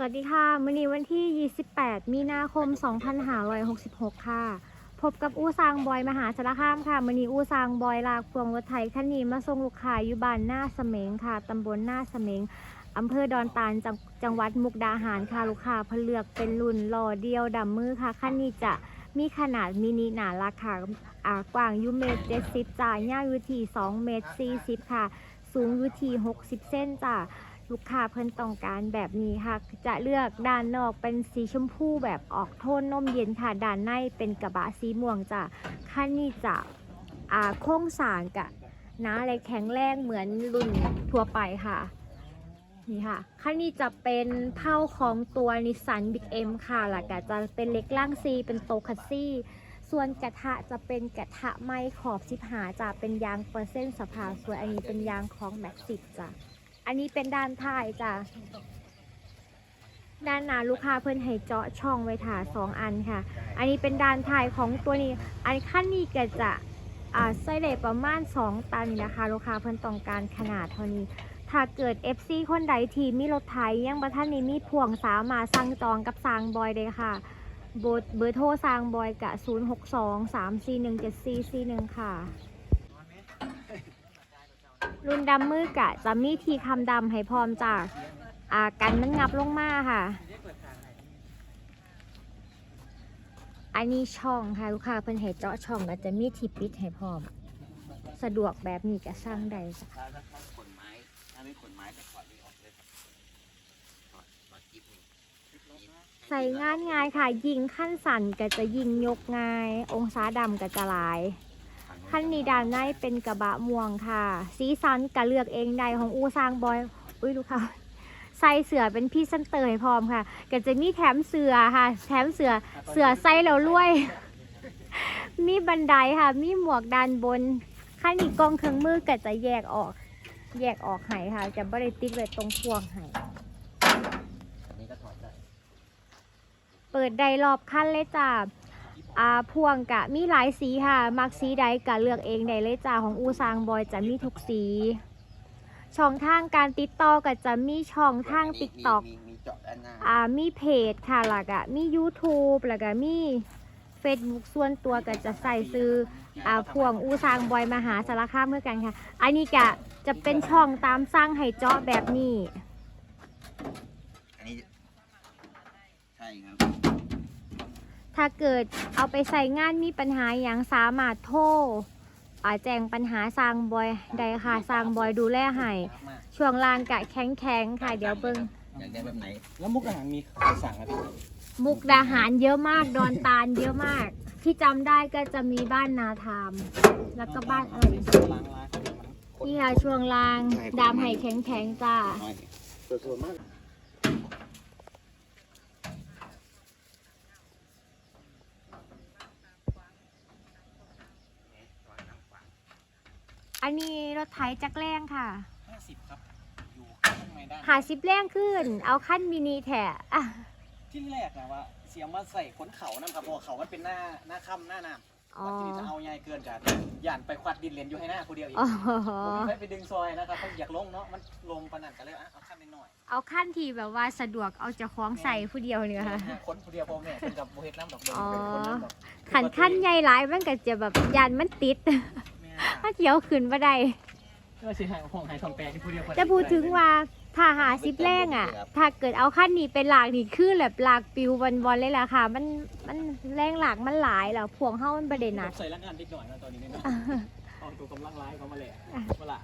สวัสดีค่ะมื้อนี้วันที่ 28 มีนาคม 2566 ค่ะ พบกับอู้ซางบอยมหาสารคามค่ะมื้อนี้อู้ซางบอยลากพวงรถไถคันนี้มาส่งลูกค้าอยู่บ้านหน้าเสมงค่ะตำบลหน้าเสมงอำเภอดอนตาลจังจังหวัดมุกดาหารค่ะลูกค้าเพเลือกเป็นรุ่นหล่อเดียวดำมือค่ะคันนี้จะมีขนาดมินิหนาราคาอ่ากว้างยูเมตร70จ้ายยาวอยู่ที่2เมตร40ค่ะ สูงอยู่ที่60เส้นจ้า ลูกค้าเพิ่นต้องการแบบนี้ค่ะ จะเลือกด้านนอกเป็นสีชมพูแบบออกโทนนมเย็นค่ะ ด้านในเป็นกระบะสีม่วงจ้ะคันนี้จะอ่าโค้งสางกะหนาและแข็งแรงเหมือนรุ่นทั่วไปค่ะนี่ค่ะคันนี้จะเป็นเผ้าของตัวนิสสันบิ๊กเอ็มค่ะแล้วก็จะเป็นเล็กล่างซีเป็นโตคัสซี่ส่วนกระทะจะเป็นกระทะไม้ขอบสิบหาจะเป็นยางเปอร์เซ็นต์สภาส่วนอันนี้เป็นยางของแม็กซิบจ้ะ อันนี้เป็นด้านท้ายจ้ะ ด้านหน้าลูกค้าเพิ่นให้เจาะช่องไว้ถ่าสองอันค่ะ อันนี้เป็นด้านท้ายของตัวนี้ อันขั้นนี้ก็จะอ่าใส่ได้ประมาณ 2 ตันนะคะ ลูกค้าเพิ่นต้องการขนาดเท่านี้ ถ้าเกิด FC คนใดที่มีรถไถยังบ่ท่านนี้มีพ่วงสามารถสั่งจองกับสร้างบอยได้ค่ะเบอร์เบอร์โทรสร้างบอยกะ 062 341 7441 ค่ะ รุ่นดำมือกะจะมีทีคำดำให้พร้อมจากอ่ากันมันงับลงมาค่ะ อันนี้ช่องค่ะลูกค้าเพิ่นให้เจาะช่องก็จะมีทีปิดให้พร้อม สะดวกแบบนี้ก็สร้างได้จ้ะขนไม้ถ้าไม่ขนไม้จะถอดนี่ออกเลยถอดถอดกิ๊บนี่ใส่งานง่ายค่ะ ยิงขั้นสั่นก็จะยิงยกง่าย องศาดำก็จะหลาย ขั้นนี้ด้านในเป็นกระบะม่วงค่ะ สีสันก็เลือกเองได้ของอูซางบอย อุ้ยลูกค้าใส่เสือเป็นพี่เซนเตอร์ให้พร้อมค่ะก็จะมีแถมเสือค่ะ แถมเสือเสือใส่แล้วรวย มีบันไดค่ะ มีหมวกด้านบนขั้นนี้กล้องเครื่องมือก็จะแยกออก แยกออกให้ค่ะ จะบริติดไว้ตรงพวงให้อันนี้ก็ถอดได้เปิดได้รอบคันเลยจ้า อ่าพวงกะมีหลายสีค่ะ มักสีใดกะเลือกเองได้เลยจ้าของอูซางบอยจะมีทุกสี ช่องทางการติดต่อก็จะมีช่องทางติ๊กต็อกมีเจาะด้านหน้าอ่ามีเพจค่ะแล้วก็มี YouTube แล้วก็มี Facebook ส่วนตัวก็จะใส่ซื้ออ่าพวงอูซางบอยมหาสารคามเมื่อกันค่ะ อันนี้กะจะเป็นช่องตามสร้างให้เจาะแบบนี้ อันนี้ ใช่ครับ ถ้าเกิดเอาไปใส่งานมีปัญหาอย่างสามารถโทรอ่าแจ้งปัญหาสร้างบอยได้ค่ะสร้างบอยดูแลให้มากช่วงลานกะแข็งแข็งๆค่ะ เดี๋ยวเบิงอยากได้แบบไหน แล้วมุกอาหารมีใครสั่งอะพี่มุกดาหารเยอะมากดอนตาลเยอะมาก ที่จำได้ก็จะมีบ้านนาทามแล้วก็บ้านอะไรอีกล้างล้างคนมันนี่ค่ะช่วงลางดามไห่แข็งแข็งๆจ้าหน่อยส่วนส่วนมาก อันนี้รถไถจักรแรงค่ะ ห้าสิบครับ อยู่ข้างในด้านหาสิบแรงขึ้น เอาขั้นมินิแถะอะที่แรกนะว่า เสียมาใส่ขนเขานะครับเพราะว่าเขามันเป็นหน้าหน้าค่ำหน้าน้ำอ๋อทีนี้จะเอาใหญ่เกินกันย่านไปควัดดินเลนอยู่ให้หน้าคนเดียวอีกอ๋อผมไม่ไปดึงซอยนะครับเขาอยากลงเนาะมันลมปานนันกันเลยอะเอาขั้นนิดหน่อยเอาขั้นที่แบบว่าสะดวกเอาจะคล้องใส่ผู้เดียวเนี่ยค่ะคนคนเดียวพอแม่เป็นกับโบเฮ็ดน้ำดอกเบิ้ลอ๋อเป็นคนน้ำดอก ขันขั้นใหญ่หลายมันก็จะแบบยันมันติดแม่ ถ้าเกี่ยวขึ้นมาได้ก็สิหายห้องหายทองแปลที่ผู้เดียวคนจะพูดถึงว่าถ้าหาซิปแรงอะ ถ้าเกิดเอาขั้นนี้เป็นหลากนี่คือแบบหลากปิววันๆเลยล่ะค่ะ มันมันแรงหลากมันหลายแล้วพวงเข้ามันประเด็นหนักใส่ร่างงานนิดหน่อยนะตอนนี้เนี่ยนะเอาตัวกำลังร้ายเขามาแหละเวลา